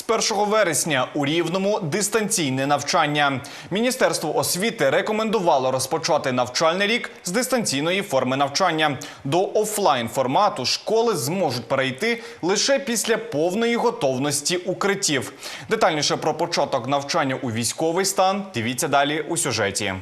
З 1 вересня у Рівному дистанційне навчання. Міністерство освіти рекомендувало розпочати навчальний рік з дистанційної форми навчання. До офлайн формату школи зможуть перейти лише після повної готовності укриттів. Детальніше про початок навчання у військовий стан дивіться далі у сюжеті.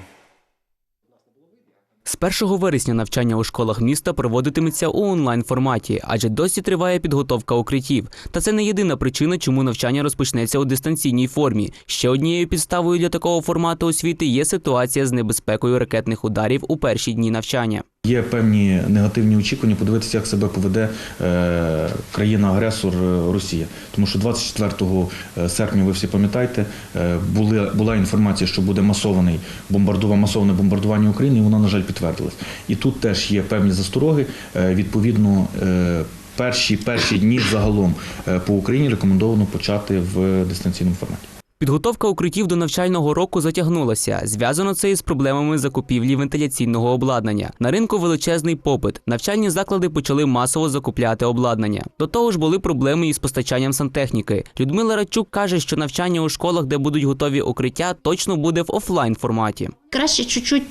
З 1 вересня навчання у школах міста проводитиметься у онлайн форматі, адже досі триває підготовка укриттів. Та це не єдина причина, чому навчання розпочнеться у дистанційній формі. Ще однією підставою для такого формату освіти є ситуація з небезпекою ракетних ударів у перші дні навчання. Є певні негативні очікування подивитися, як себе поведе е, країна-агресор е, Росія. Тому що 24 серпня, ви всі пам'ятаєте, е, були, була інформація, що буде масований бомбардува, масоване бомбардування України, і вона, на жаль, підтвердилась. І тут теж є певні застороги. Е, відповідно, е, перші, перші дні загалом е, по Україні рекомендовано почати в дистанційному форматі. Підготовка укриттів до навчального року затягнулася. Зв'язано це із проблемами закупівлі вентиляційного обладнання. На ринку величезний попит. Навчальні заклади почали масово закупляти обладнання. До того ж, були проблеми із постачанням сантехніки. Людмила Радчук каже, що навчання у школах, де будуть готові укриття, точно буде в офлайн форматі. Краще чуть-чуть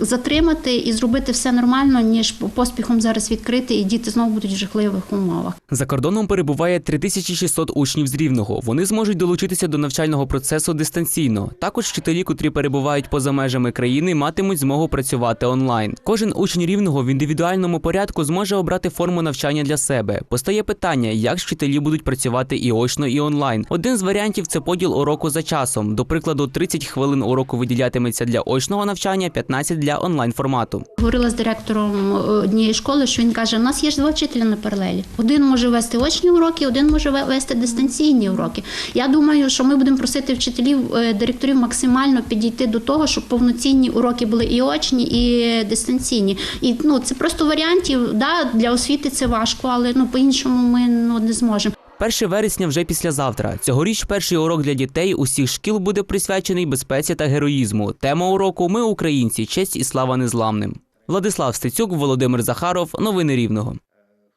затримати і зробити все нормально, ніж поспіхом зараз відкрити, і діти знову будуть в жахливих умовах. За кордоном перебуває 3600 учнів з Рівного. Вони зможуть долучитися до навчального процесу дистанційно. Також вчителі, котрі перебувають поза межами країни, матимуть змогу працювати онлайн. Кожен учень рівного в індивідуальному порядку зможе обрати форму навчання для себе. Постає питання, як вчителі будуть працювати і очно, і онлайн. Один з варіантів це поділ уроку за часом. До прикладу, 30 хвилин уроку виділятиметься для очного навчання, 15 для онлайн формату. Говорила з директором е, однієї школи, що він каже: у нас є ж два вчителя на паралелі. Один може вести очні уроки, один може вести дистанційні уроки. Я думаю, що ми будемо просити вчителів, е, директорів максимально підійти до того, щоб повноцінні уроки були і очні, і дистанційні. І ну це просто варіантів. Да, для освіти це важко, але ну по-іншому ми ну не зможемо. 1 вересня вже післязавтра. Цьогоріч перший урок для дітей усіх шкіл буде присвячений безпеці та героїзму. Тема уроку Ми українці, честь і слава незламним. Владислав Стецюк, Володимир Захаров. Новини Рівного.